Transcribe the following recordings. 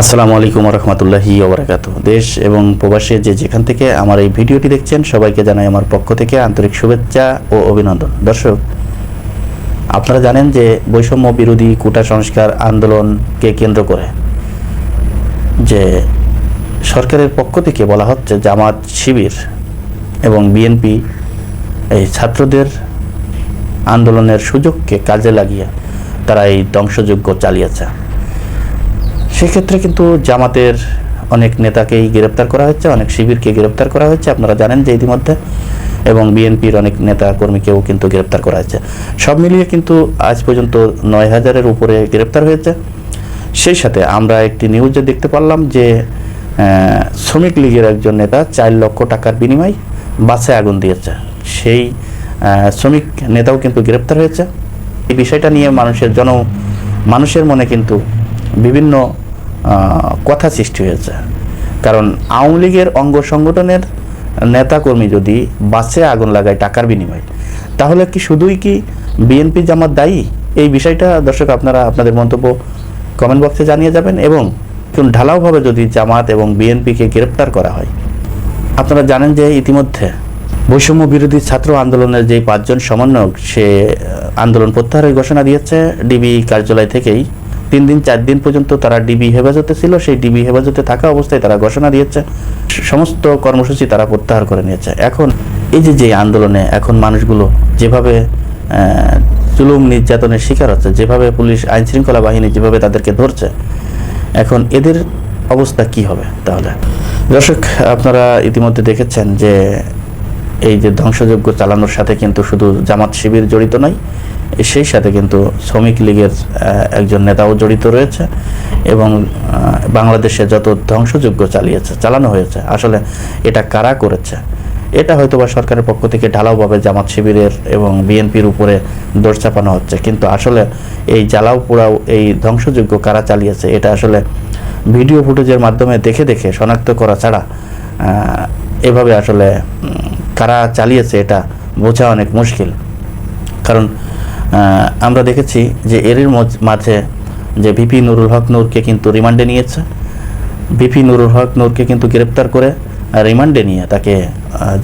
আসসালামু আলাইকুম রহমতুল্লাহি ওবরাকাত দেশ এবং প্রবাসে যে যেখান থেকে আমার এই ভিডিওটি দেখছেন, সবাইকে জানাই আমার পক্ষ থেকে আন্তরিক শুভেচ্ছা ও অভিনন্দন। দর্শক, আপনারা জানেন যে বৈষম্য বিরোধী কোটা সংস্কার আন্দোলনকে কেন্দ্র করে যে সরকারের পক্ষ থেকে বলা হচ্ছে জামাত শিবির এবং বিএনপি এই ছাত্রদের আন্দোলনের সুযোগকে কাজে লাগিয়ে তারা এই ধ্বংসযজ্ঞ চালিয়েছে। সেক্ষেত্রে কিন্তু জামাতের অনেক নেতাকেই গ্রেপ্তার করা হচ্ছে অনেক শিবিরকে গ্রেপ্তার করা হচ্ছে আপনারা জানেন যে ইতিমধ্যে, এবং বিএনপির অনেক নেতা কর্মীকেও কিন্তু গ্রেপ্তার করা হয়েছে। সব মিলিয়ে কিন্তু আজ পর্যন্ত নয় হাজারের উপরে গ্রেপ্তার হয়েছে। সেই সাথে আমরা একটি নিউজে দেখতে পারলাম যে শ্রমিক লীগের একজন নেতা চার লক্ষ টাকার বিনিময়ে বাসে আগুন দিয়েছে। সেই শ্রমিক নেতাও কিন্তু গ্রেপ্তার হয়েছে। এই বিষয়টা নিয়ে মানুষের জন মানুষের মনে কিন্তু বিভিন্ন কথা সৃষ্টি হয়েছে। কারণ আওয়ামী লীগের অঙ্গ সংগঠনের নেতাকর্মী যদি বাসে আগুন লাগায় টাকার বিনিময়ে, তাহলে কি শুধুই কি বিএনপি জামাত দায়ী? এই বিষয়টা দর্শক আপনারা আপনাদের মন্তব্য কমেন্ট বক্সে জানিয়ে যাবেন এবং কোন ঢালাওভাবে যদি জামাত এবং বিএনপিকে গ্রেপ্তার করা হয়, আপনারা জানেন যে ইতিমধ্যে বৈষম্য বিরোধী ছাত্র আন্দোলনের যে পাঁচজন সমন্বয়ক, সে আন্দোলন প্রত্যাহারের ঘোষণা দিয়েছে। ডিবি কার্যালয় থেকেই তিন দিন, চার দিন পর্যন্ত তারা ডিবি হেফাজতে ছিল। সেই ডিবি হেফাজতে থাকা অবস্থায় তারা ঘোষণা দিয়েছে। সমস্ত কর্মসূচি তারা প্রত্যাহার করে নিয়েছে। এখন এই যে যে আন্দোলনে এখন মানুষগুলো যেভাবে জুলুম নির্যাতনের শিকার হচ্ছে, যেভাবে পুলিশ আইন শৃঙ্খলা বাহিনী যেভাবে তাদেরকে ধরছে, এখন এদের অবস্থা কি হবে তাহলে? দর্শক, আপনারা ইতিমধ্যে দেখেছেন যে এই যে ধ্বংসযজ্ঞ চালানোর সাথে কিন্তু শুধু জামাত শিবির জড়িত নয় সেই সাথে কিন্তু শ্রমিক লীগের একজন নেতাও জড়িত রয়েছে এবং বাংলাদেশে যত ধ্বংসযজ্ঞ চালিয়েছে, চালানো হয়েছে, আসলে এটা কারা করেছে? এটা হয়তো বা সরকারের পক্ষ থেকে ঢালাওভাবে জামাত শিবিরের এবং বিএনপির উপরে দোষ চাপানো হচ্ছে, কিন্তু আসলে এই জ্বালাও পোড়াও, এই ধ্বংসযজ্ঞ কারা চালিয়েছে, এটা আসলে ভিডিও ফুটেজের মাধ্যমে দেখে দেখে, শনাক্ত করা ছাড়া এভাবে আসলে কারা চালিয়েছে এটা বোঝা অনেক মুশকিল। কারণ আমরা দেখেছি যে মজ- মাঝে যে ভিপি নুরুল হক নূরকে কিন্তু রিমান্ডে নিয়েছে। ভিপি নুরুল হক নূরকে কিন্তু গ্রেপ্তার করে রিমান্ডে নিয়ে তাকে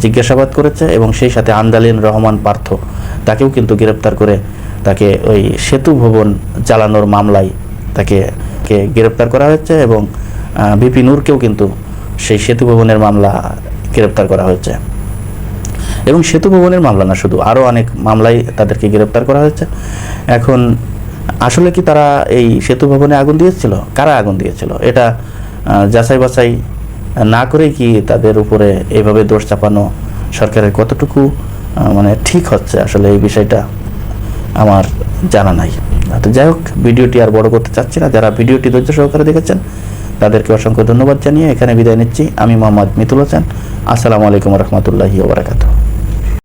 জিজ্ঞাসাবাদ করেছে এবং সেই সাথে আন্দালিন রহমান পার্থ তাকেও কিন্তু গ্রেপ্তার করে তাকে ওই সেতু ভবন চালানোর মামলায় তাকে, কে গ্রেপ্তার করা হয়েছে এবং ভিপি নূরকেও কিন্তু সেই সেতু ভবনের মামলা গ্রেপ্তার করা হয়েছে। এবং সেতু ভবনের মামলা না, শুধু আরও অনেক মামলায় তাদেরকে গ্রেপ্তার করা হয়েছে। এখন আসলে কি তারা এই সেতু ভবনে আগুন দিয়েছিল? কারা আগুন দিয়েছিল? এটা যাচাই বাছাই না করেই কি তাদের উপরে এইভাবে দোষ চাপানো সরকারের কতটুকু মানে ঠিক হচ্ছে? আসলে এই বিষয়টা আমার জানা নাই। তো যাই হোক, ভিডিওটি আর বড় করতে চাচ্ছি না। যারা ভিডিওটি ধৈর্য সহকারে দেখেছেন, তাদেরকে অসংখ্য ধন্যবাদ জানিয়ে এখানে বিদায় নিচ্ছি। আমি মোহাম্মদ মিতুল হোসেন। আসসালামু আলাইকুম রহমতুল্লাহি ওবরাকাতু